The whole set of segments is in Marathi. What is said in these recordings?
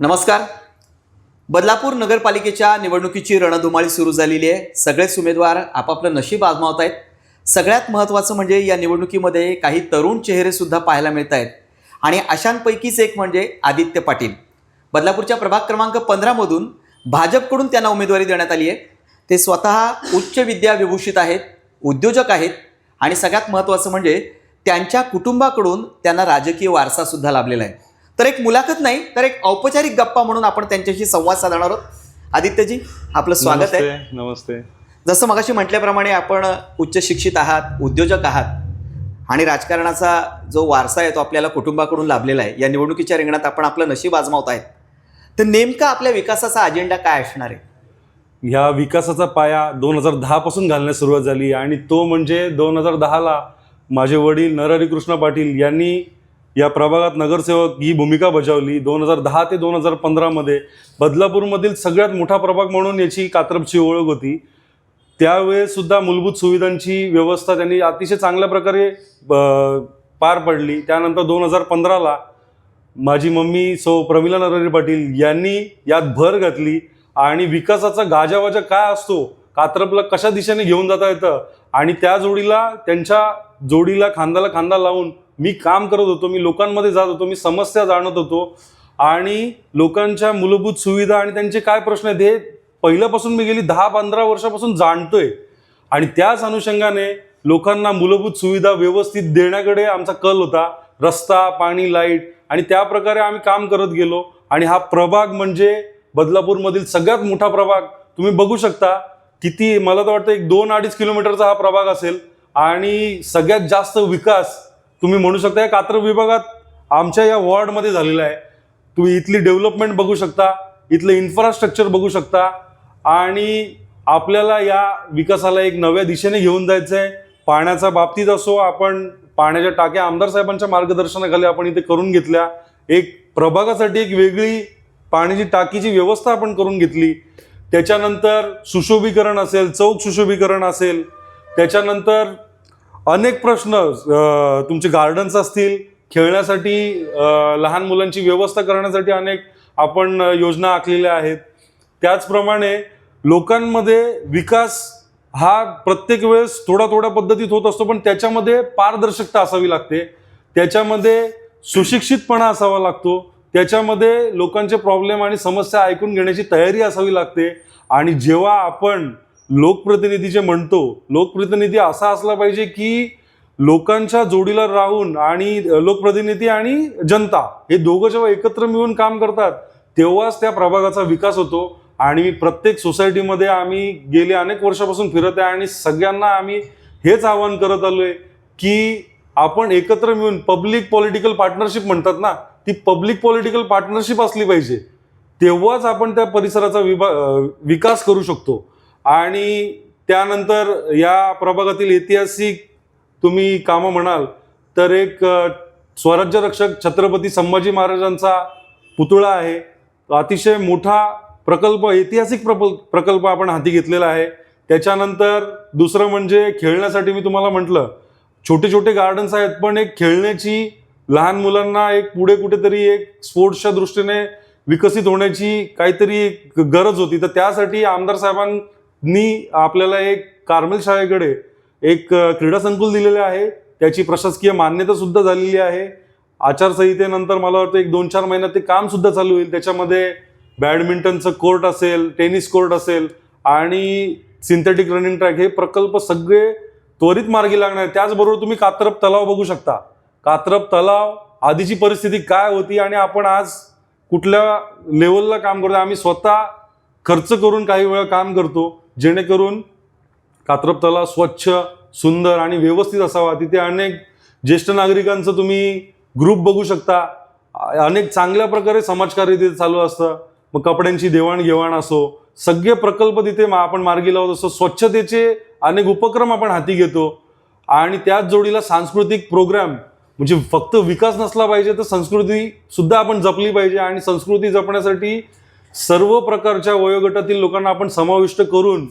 नमस्कार. बदलापूर नगरपालिकेच्या निवडणुकीची रणधुमाळी सुरू झालेली आहे. सगळेच उमेदवार आपापलं नशीब आजमावत आहेत. सगळ्यात महत्त्वाचं म्हणजे या निवडणुकीमध्ये काही तरुण चेहरेसुद्धा पाहायला मिळत आहेत. आणि अशांपैकीच एक म्हणजे आदित्य पाटील. बदलापूरच्या प्रभाग क्रमांक पंधरामधून भाजपकडून त्यांना उमेदवारी देण्यात आली आहे. ते स्वतः उच्च विद्या विभूषित आहेत उद्योजक आहेत आणि सगळ्यात महत्त्वाचं म्हणजे त्यांच्या कुटुंबाकडून त्यांना राजकीय वारसासुद्धा लाभलेला आहे. तर एक मुलाखत नाही तर एक औपचारिक गप्पा म्हणून आपण त्यांच्याशी संवाद साधणार आहोत. आदित्यजी आपलं स्वागत आहे. नमस्ते जसं मगाशी म्हटल्याप्रमाणे आपण उच्च शिक्षित आहात उद्योजक आहात आणि राजकारणाचा जो वारसा आहे तो आपल्याला कुटुंबाकडून लाभलेला आहे. या निवडणुकीच्या रिंगणात आपण आपलं नशीब आजमावत आहेत. तर नेमका आपल्या विकासाचा अजेंडा काय असणार आहे? ह्या विकासाचा पाया दोन हजार दहा पासून घालण्यास सुरुवात झाली आणि तो म्हणजे दोन हजार दहाला माझे वडील नरहरी कृष्ण पाटील यांनी या प्रभागात नगरसेवक ही भूमिका बजावली. दोन हजार दहा ते दोन हजार पंधरामध्ये बदलापूरमधील सगळ्यात मोठा प्रभाग म्हणून याची कात्रपची ओळख होती. त्यावेळेसुद्धा मूलभूत सुविधांची व्यवस्था त्यांनी अतिशय चांगल्या प्रकारे पार पडली. त्यानंतर दोन हजार पंधराला माझी मम्मी सौ प्रमिला नरहरी पाटील यांनी यात भर घातली आणि विकासाचा गाजावाजा काय असतो कात्रपला कशा दिशेने घेऊन जाता येतं आणि त्या जोडीला त्यांच्या जोडीला खांद्याला खांदा लावून मी काम करत होतो मी लोकांमध्ये जात होतो मी समस्या जाणत होतो. आणि लोकांच्या मूलभूत सुविधा आणि त्यांचे काय प्रश्न आहेत हे पहिल्यापासून मी गेली दहा पंधरा वर्षापासून जाणतोय. आणि त्याच अनुषंगाने लोकांना मूलभूत सुविधा व्यवस्थित देण्याकडे आमचा कल होता. रस्ता पाणी लाइट आणि त्या प्रकारे आम्ही काम करत गेलो. आणि हा प्रभाग म्हणजे बदलापूरमधील सगळ्यात मोठा प्रभाग. तुम्ही बघू शकता किती मला तर वाटतं एक दोन अडीच किलोमीटरचा हा प्रभाग असेल. आणि सगळ्यात जास्त विकास तुम्ही म्हणू शकता या कात्र विभागात आमच्या या वॉर्डमध्ये झालेलं आहे. तुम्ही इथली डेव्हलपमेंट बघू शकता इथलं इन्फ्रास्ट्रक्चर बघू शकता आणि आपल्याला या विकासाला एक नव्या दिशेने घेऊन जायचं आहे पाण्याच्या बाबतीत असो आपण पाण्याच्या टाक्या आमदार साहेबांच्या मार्गदर्शनाखाली आपण इथे करून घेतल्या. एक प्रभागासाठी एक वेगळी पाण्याची टाकीची व्यवस्था आपण करून घेतली. त्याच्यानंतर सुशोभीकरण असेल चौक सुशोभीकरण असेल त्याच्यानंतर अनेक प्रश्न तुमचे गार्डन्स असतील खेळण्यासाठी लहान मुलांची व्यवस्था करण्यासाठी अनेक आपण योजना आखलेल्या आहेत. त्याचप्रमाणे लोकांमध्ये विकास हा प्रत्येक वेळेस थोडा थोड्या पद्धतीत होत असतो पण त्याच्यामध्ये पारदर्शकता असावी लागते. त्याच्यामध्ये सुशिक्षितपणा असावा लागतो. त्याच्यामध्ये लोकांचे प्रॉब्लेम आणि समस्या ऐकून घेण्याची तयारी असावी लागते. आणि जेव्हा आपण लोकप्रतिनिधी जे म्हणतो लोकप्रतिनिधी असा असला पाहिजे की लोकांच्या जोडीला राहून आणि लोकप्रतिनिधी आणि जनता हे दोघं जेव्हा एकत्र मिळून काम करतात तेव्हाच त्या प्रभागाचा विकास होतो. आणि प्रत्येक सोसायटीमध्ये आम्ही गेले अनेक वर्षापासून फिरत आहे आणि सगळ्यांना आम्ही हेच आवाहन करत आलो आहे की आपण एकत्र मिळून पब्लिक पॉलिटिकल पार्टनरशिप म्हणतात ना ती पब्लिक पॉलिटिकल पार्टनरशिप असली पाहिजे. तेव्हाच आपण त्या परिसराचा विभा विकास करू शकतो. आणि त्यानंतर या प्रभागातील ऐतिहासिक तुम्ही कामं म्हणाल तर एक स्वराज्य रक्षक छत्रपती संभाजी महाराजांचा पुतळा आहे. अतिशय मोठा प्रकल्प ऐतिहासिक प्रकल्प प्रकल्प आपण हाती घेतलेला आहे. त्याच्यानंतर दुसरं म्हणजे खेळण्यासाठी मी तुम्हाला म्हटलं छोटे छोटे गार्डन्स आहेत पण एक खेळण्याची लहान मुलांना एक पुढे कुठेतरी एक स्पोर्ट्सच्या दृष्टीने विकसित होण्याची काहीतरी एक गरज होती. तर त्यासाठी आमदार नी आपल्याला एक कार्मेल शाळेकडे एक क्रीडा संकुल दिलेले आहे. त्याची प्रशासकीय मान्यता सुद्धा झालेली आहे. आचारसंहितेनंतर मला वाटतं एक दोन चार महिन्यात ते काम सुद्धा चालू होईल. त्याच्यामध्ये बॅडमिंटनचं कोर्ट असेल टेनिस कोर्ट असेल आणि सिंथेटिक रनिंग ट्रॅक हे प्रकल्प सगळे त्वरित मार्गी लागणार. त्याचबरोबर तुम्ही कात्रप तलाव बघू शकता. कात्रप तलाव आधीची परिस्थिती काय होती आणि आपण आज कुठल्या लेवलला काम करतो आम्ही स्वतः खर्च करून काही वेळा काम करतो. जेणेकरून कात्रप तलाव स्वच्छ सुंदर आणि व्यवस्थित असावा. तिथे अनेक ज्येष्ठ नागरिकांचं तुम्ही ग्रुप बघू शकता. अनेक चांगल्या प्रकारे समाजकार्य तिथे चालू असतं. मग कपड्यांची देवाणघेवाण असो सगळे प्रकल्प तिथे मा- आपण मार्गी लावत असतो. स्वच्छतेचे अनेक उपक्रम आपण हाती घेतो. आणि त्याच जोडीला सांस्कृतिक प्रोग्राम म्हणजे फक्त विकास नसला पाहिजे तर संस्कृती सुद्धा आपण जपली पाहिजे. आणि संस्कृती जपण्यासाठी सर्व प्रकारच्या वयोगटातील लोकांना आपण समाविष्ट करून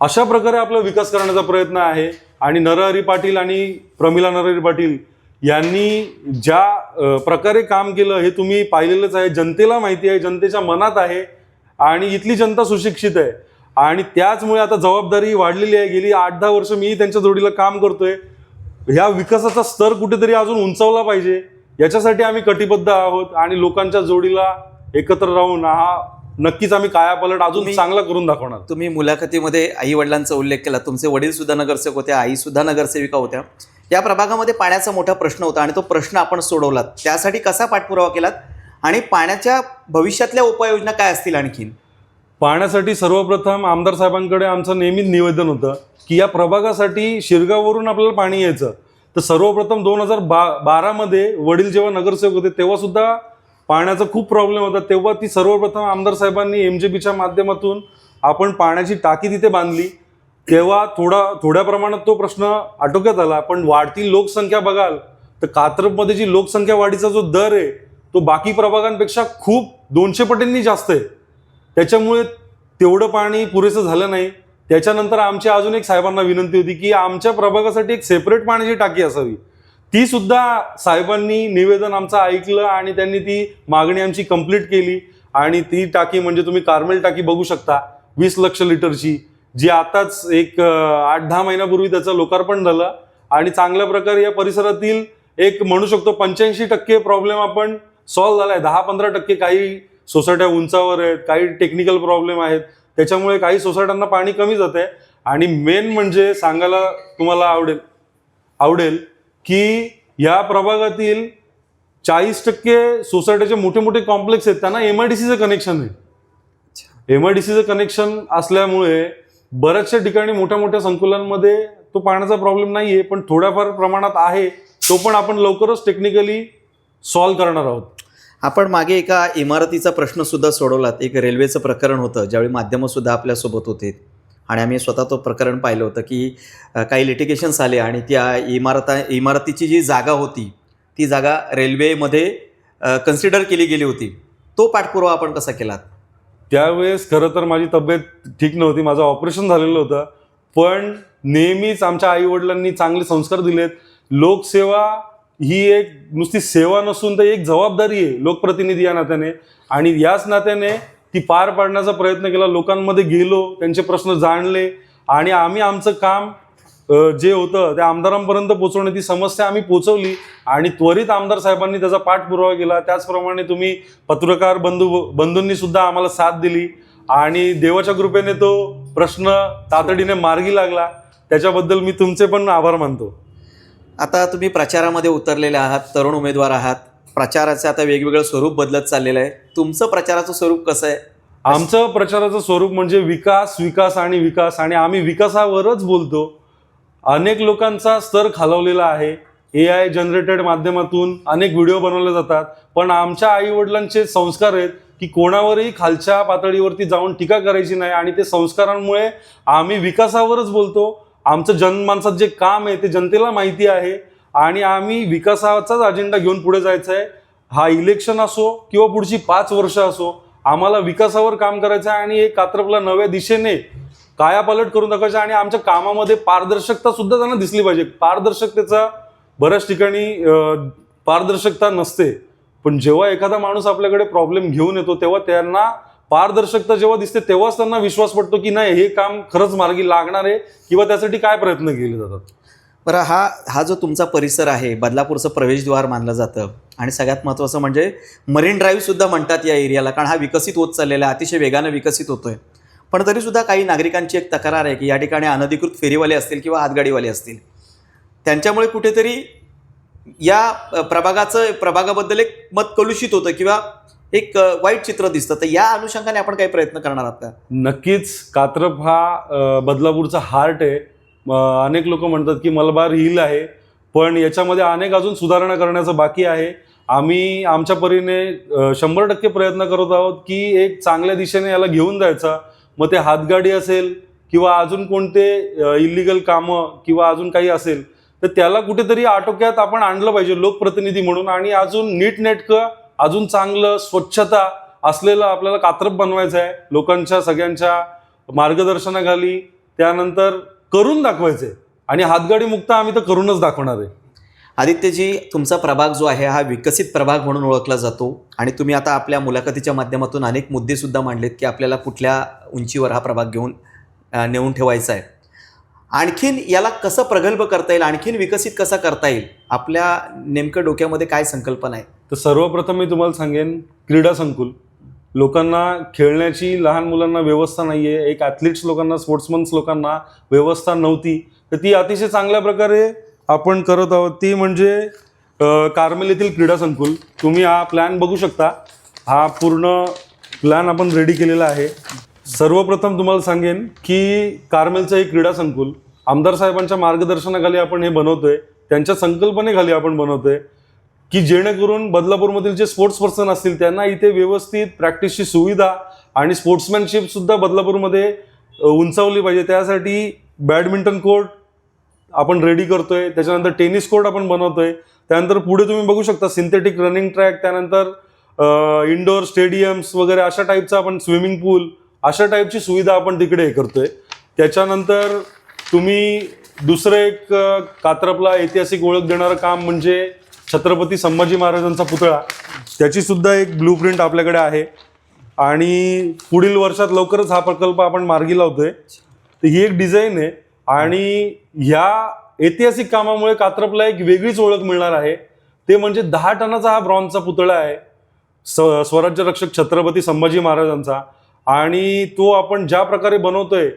अशा प्रकारे आपला विकास करण्याचा प्रयत्न आहे. आणि नरहरी पाटील आणि प्रमिला नरहरी पाटील यांनी ज्या प्रकारे काम केलं हे तुम्ही पाहिलेलंच आहे. जनतेला माहिती आहे जनतेच्या मनात आहे आणि इथली जनता सुशिक्षित आहे. आणि त्याचमुळे आता जबाबदारी वाढलेली आहे. गेली आठ दहा वर्ष मी त्यांच्या जोडीला काम करतोय. ह्या विकासाचा स्तर कुठेतरी अजून उंचावला पाहिजे. याच्यासाठी आम्ही कटिबद्ध आहोत आणि लोकांच्या जोडीला एकत्र राहून हा नक्कीच आम्ही कायापालट अजून चांगला करून दाखवणार. तुम्ही मुलाखतीमध्ये आई वडिलांचा उल्लेख केला. तुमचे वडील सुद्धा नगरसेवक होते आई सुद्धा नगरसेविका होत्या. या प्रभागामध्ये पाण्याचा मोठा प्रश्न होता आणि तो प्रश्न आपण सोडवलात. त्यासाठी कसा पाठपुरावा केलात? आणि पाण्याच्या भविष्यातल्या उपाययोजना काय असतील आणखीन? पाहण्यासाठी सर्वप्रथम आमदार साहेबांकडे आमचं नेहमीच निवेदन होतं की या प्रभागासाठी शिरगाववरून आपल्याला पाणी यायचं. तर सर्वप्रथम दोन हजार बा बारामध्ये वडील जेव्हा नगरसेवक होते तेव्हा सुद्धा पाण्याचा खूप प्रॉब्लेम होता. तेव्हा ती सर्वप्रथम आमदार साहेबांनी एम जे बीच्या माध्यमातून आपण पाण्याची टाकी तिथे बांधली. तेव्हा थोडा थोड्या प्रमाणात तो प्रश्न आटोक्यात आला. पण वाढती लोकसंख्या बघाल तर कात्रपमध्ये जी लोकसंख्या वाढीचा जो दर आहे तो बाकी प्रभागांपेक्षा खूप दोनशे पटींनी जास्त आहे. त्याच्यामुळे तेवढं पाणी पुरेसं झालं नाही. त्याच्यानंतर आमची अजून एक साहेबांना विनंती होती की आमच्या प्रभागासाठी एक सेपरेट पाण्याची टाकी असावी. ती सुद्धा साहेबांनी निवेदन आमचं ऐकलं आणि त्यांनी ती मागणी आमची कंप्लीट केली. आणि ती टाकी म्हणजे तुम्ही कार्मेल टाकी बघू शकता वीस लक्ष लिटरची जी आताच एक आठ दहा महिन्यापूर्वी त्याचं लोकार्पण झालं. आणि चांगल्या प्रकारे या परिसरातील एक म्हणू शकतो पंच्याऐंशी टक्के प्रॉब्लेम आपण सॉल्व्ह झालाय. दहा पंधरा टक्के काही सोसायट्या उंचावर आहेत काही टेक्निकल प्रॉब्लेम आहेत. त्याच्यामुळे काही सोसायट्यांना पाणी कमी जात आहे आणि मेन म्हणजे सांगायला तुम्हाला आवडेल आवडेल की या प्रभागातील चाळीस टक्के सोसायटीचे मोठे मोठे कॉम्प्लेक्स आहेत त्यांना एम आय डी सीचं कनेक्शन आहे. एम आय डी सीचं कनेक्शन असल्यामुळे बऱ्याचशा ठिकाणी मोठ्या मोठ्या संकुलांमध्ये तो पाण्याचा प्रॉब्लेम नाही आहे पण थोड्याफार प्रमाणात आहे तो पण आपण लवकरच टेक्निकली सॉल्व्ह करणार आहोत. आपण मागे एका इमारतीचा प्रश्न सुद्धा सोडवलात. एक रेल्वेचं प्रकरण होतं ज्यावेळी माध्यमं सुद्धा आपल्यासोबत होते. आणि आम्ही स्वतः तो प्रकरण पाहिलं होतं की काही लिटिगेशन्स आले आणि त्या इमारता इमारतीची जी जागा होती ती जागा रेल्वेमध्ये कन्सिडर केली गेली होती. तो पाठपुरावा आपण कसा केला त्यावेळेस खरं तर माझी तब्येत ठीक नव्हती माझं ऑपरेशन झालेलं होतं. पण नेहमीच आमच्या आई वडिलांनी चांगले संस्कार दिलेत. लोकसेवा ही एक नुसती सेवा नसून तर एक जबाबदारी आहे लोकप्रतिनिधी या नात्याने. आणि याच नात्याने ती पार पाडण्याचा प्रयत्न केला लोकांमध्ये गेलो त्यांचे प्रश्न जाणले आणि आम्ही आमचं काम जे होतं त्या आमदारांपर्यंत पोहोचवण्याची समस्या आम्ही पोचवली आणि त्वरित आमदार साहेबांनी त्याचा पाठपुरावा केला. त्याचप्रमाणे तुम्ही पत्रकार बंधू बंधूंनी सुद्धा आम्हाला साथ दिली आणि देवाच्या कृपेने तो प्रश्न तातडीने मार्गी लागला. त्याच्याबद्दल मी तुमचे पण आभार मानतो. आता तुम्ही प्रचारामध्ये उतरलेले आहात तरुण उमेदवार आहात. प्रचाराचं आता वेगवेगळं स्वरूप बदलत चाललेलं आहे. तुमचं प्रचाराचं स्वरूप कसं आहे? आमचं प्रचाराचं स्वरूप म्हणजे विकास विकास आणि विकास. आणि आम्ही विकासावरच बोलतो. अनेक लोकांचा स्तर खालवलेला आहे. ए आय जनरेटेड माध्यमातून अनेक व्हिडिओ बनवले जातात. पण आमच्या आईवडिलांचे संस्कार आहेत की कोणावरही खालच्या पातळीवरती जाऊन टीका करायची नाही. आणि ते संस्कारांमुळे आम्ही विकासावरच बोलतो. आमचं जनमानसात जे काम आहे ते जनतेला माहिती आहे. आणि आम्ही विकासाचाच अजेंडा घेऊन पुढे जायचं आहे हा इलेक्शन असो किंवा पुढची पाच वर्ष असो आम्हाला विकासावर काम करायचं आहे आणि एक कात्रपला नव्या दिशेने कायापालट करून दाखवायचं आणि आमच्या कामामध्ये पारदर्शकता सुद्धा त्यांना दिसली पाहिजे. पारदर्शकतेचा बऱ्याच ठिकाणी पारदर्शकता नसते. पण जेव्हा एखादा माणूस आपल्याकडे प्रॉब्लेम घेऊन येतो तेव्हा त्यांना पारदर्शकता जेव्हा दिसते तेव्हाच त्यांना विश्वास पडतो की नाही हे काम खरंच मार्गी लागणार आहे किंवा त्यासाठी काय प्रयत्न केले जातात? बरं हा हा जो तुमचा परिसर आहे बदलापूरचं प्रवेशद्वार मानलं जातं. आणि सगळ्यात महत्त्वाचं म्हणजे मरीन ड्राईव्हसुद्धा म्हणतात या एरियाला कारण हा विकसित होत चाललेला आहे अतिशय वेगानं विकसित होतो आहे पण तरीसुद्धा काही नागरिकांची एक तक्रार आहे की या ठिकाणी अनधिकृत फेरीवाले असतील किंवा हातगाडीवाले असतील. त्यांच्यामुळे कुठेतरी या प्रभागाचं प्रभागाबद्दल एक मत कलुषित होतं किंवा एक वाईट चित्र दिसतं. तर या अनुषंगाने आपण काही प्रयत्न करणार आहात का? नक्कीच. कात्रप हा बदलापूरचा हार्ट आहे. अनेक लोक म्हणतात की मलबार हिल आहे पण याच्यामध्ये अनेक अजून सुधारणा करण्याचं बाकी आहे. आम्ही आमच्या परीने शंभर टक्के प्रयत्न करत आहोत की एक चांगल्या दिशेने याला घेऊन जायचा. मग ते हातगाडी असेल किंवा अजून कोणते इलिगल कामं किंवा अजून काही असेल तर त्याला कुठेतरी आटोक्यात आपण आणलं पाहिजे लोकप्रतिनिधी म्हणून आणि अजून नीटनेटकं अजून चांगलं स्वच्छता असलेलं आपल्याला कात्रप बनवायचं आहे लोकांच्या सगळ्यांच्या मार्गदर्शनाखाली. त्यानंतर करून दाखवायचे. आणि हातगाडी मुक्त आम्ही तर करूनच दाखवणार आहे. आदित्यजी तुमचा प्रभाग जो आहे हा विकसित प्रभाग म्हणून ओळखला जातो. आणि तुम्ही आता आपल्या मुलाखतीच्या माध्यमातून अनेक मुद्दे सुद्धा मांडलेत की आपल्याला कुठल्या उंचीवर हा प्रभाग घेऊन नेऊन ठेवायचा आहे. आणखीन याला कसं प्रगल्भ करता येईल आणखीन विकसित कसा करता येईल आपल्या नेमकं डोक्यामध्ये काय संकल्पना आहे? तर सर्वप्रथम मी तुम्हाला सांगेन क्रीडा संकुल. लोकांना खेळण्याची लहान मुलांना व्यवस्था नाही आहे एक ॲथलीट्स लोकांना स्पोर्ट्समन्स लोकांना व्यवस्था नव्हती. तर ती अतिशय चांगल्या प्रकारे आपण करत आहोत. ती म्हणजे कार्मेल येथील क्रीडा संकुल. तुम्ही हा प्लॅन बघू शकता. हा पूर्ण प्लॅन आपण रेडी केलेला आहे. सर्वप्रथम तुम्हाला सांगेन की कार्मेलचं हे क्रीडा संकुल आमदार साहेबांच्या मार्गदर्शनाखाली आपण हे बनवतोय. त्यांच्या संकल्पनेखाली आपण बनवतोय. की जेणेकरून बदलापूरमधील जे स्पोर्ट्स पर्सन असतील त्यांना इथे व्यवस्थित प्रॅक्टिसची सुविधा आणि स्पोर्ट्समॅनशिप सुद्धा बदलापूरमध्ये उंचावली पाहिजे. त्यासाठी बॅडमिंटन कोर्ट आपण रेडी करतोय. त्याच्यानंतर टेनिस कोर्ट आपण बनवतोय. त्यानंतर पुढे तुम्ही बघू शकता सिंथेटिक रनिंग ट्रॅक त्यानंतर इंडोर स्टेडियम्स वगैरे अशा टाईपचा आपण स्विमिंग पूल अशा टाईपची सुविधा आपण तिकडे हे करतोय. त्याच्यानंतर तुम्ही दुसरं एक कात्रपला ऐतिहासिक ओळख देणारं काम म्हणजे छत्रपती संभाजी महाराजांचा पुतळा त्याची सुद्धा एक ब्लू प्रिंट आपल्याकडे आहे. आणि पुढील वर्षात लवकरच हा प्रकल्प आपण मार्गी लावतोय. तर ही एक डिझाईन आहे आणि ह्या ऐतिहासिक कामामुळे कात्रपला एक वेगळीच ओळख मिळणार आहे. ते म्हणजे दहा टनाचा हा ब्रॉन्झचा पुतळा आहे. स स्वराज्य रक्षक छत्रपती संभाजी महाराजांचा. आणि तो आपण ज्या प्रकारे बनवतोय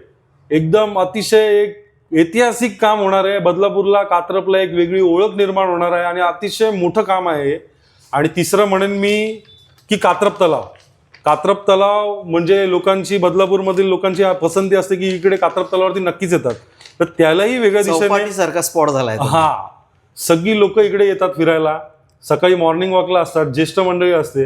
एकदम अतिशय एक ऐतिहासिक काम होणार आहे. बदलापूरला कात्रपला एक वेगळी ओळख निर्माण होणार आहे आणि अतिशय मोठं काम आहे. आणि तिसरं म्हणेन मी की कात्रप तलाव. कात्रप तलाव म्हणजे लोकांची बदलापूरमधील लोकांची पसंती असते की इकडे कात्रप तलावावरती नक्कीच येतात. तर त्यालाही वेगळ्या दिशेने चौपाटीसारखा स्पॉट झालाय. हा. सगळी लोक इकडे येतात फिरायला. सकाळी मॉर्निंग वॉकला असतात ज्येष्ठ मंडळी असते.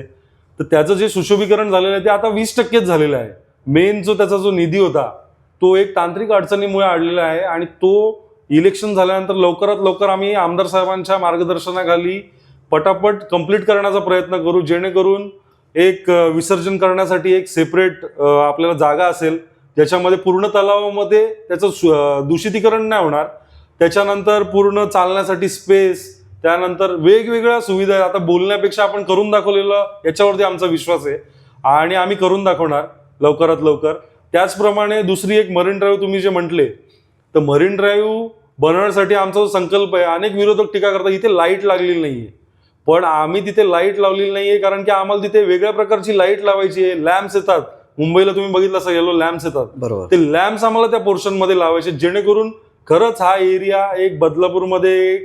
तर त्याचं जे सुशोभीकरण झालेलं आहे ते आता वीस टक्केच झालेलं आहे. मेन जो त्याचा जो निधी होता तो एक तांत्रिक अडचणीमुळे अडलेला आहे आणि तो इलेक्शन झाल्यानंतर लवकरात लवकर आम्ही आमदार साहेबांच्या मार्गदर्शनाखाली पटापट कंप्लीट करण्याचा प्रयत्न करू जेणेकरून एक विसर्जन करण्यासाठी एक सेपरेट आपल्याला जागा असेल. ज्याच्यामध्ये पूर्ण तलावामध्ये त्याचं सु- दूषितीकरण नाही होणार. त्याच्यानंतर पूर्ण चालण्यासाठी स्पेस त्यानंतर वेगवेगळ्या सुविधा आहेत. आता बोलण्यापेक्षा आपण करून दाखवलेलं याच्यावरती आमचा विश्वास आहे. आणि आम्ही करून दाखवणार लवकरात लवकर. त्याचप्रमाणे दुसरी एक मरीन ड्राईव्ह तुम्ही जे म्हटले तर मरीन ड्राईव्ह बनवण्यासाठी आमचा जो संकल्प आहे अनेक विरोधक टीका करतात इथे लाइट लागलेली नाहीये. पण आम्ही तिथे लाइट लावलेली नाहीये कारण की आम्हाला तिथे वेगळ्या प्रकारची लाइट लावायची आहे. लॅम्प्स येतात. मुंबईला तुम्ही बघितलं असं येलो लॅम्प्स येतात. बरोबर. ते लॅम्प्स आम्हाला त्या पोर्शनमध्ये लावायचे जेणेकरून खरंच हा एरिया एक बदलापूरमध्ये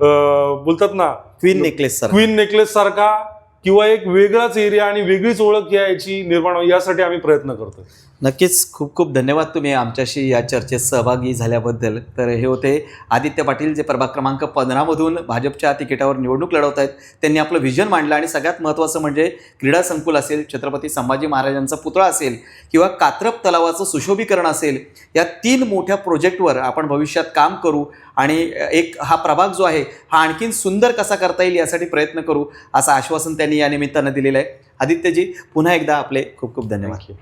बोलतात ना क्वीन नेकलेस क्वीन नेकलेस सारखा किंवा एक वेगळाच एरिया आणि वेगळीच ओळख याची निर्माण यासाठी आम्ही प्रयत्न करतोय. नक्कीच खूप खूप धन्यवाद तुम्ही आमच्याशी या चर्चेत सहभागी झाल्याबद्दल. तर हे होते आदित्य पाटील जे प्रभाग क्रमांक पंधरामधून भाजपच्या तिकिटावर निवडणूक लढवत आहेत. त्यांनी आपलं व्हिजन मांडलं आणि सगळ्यात महत्त्वाचं म्हणजे क्रीडा संकुल असेल छत्रपती संभाजी महाराजांचा पुतळा असेल किंवा कात्रप तलावाचं सुशोभीकरण असेल या तीन मोठ्या प्रोजेक्टवर आपण भविष्यात काम करू आणि एक हा प्रभाग जो आहे हा आणखीन सुंदर कसा करता येईल यासाठी प्रयत्न करू असं आश्वासन त्यांनी या निमित्तानं दिलेलं आहे. आदित्यजी पुन्हा एकदा आपले खूप खूप धन्यवाद.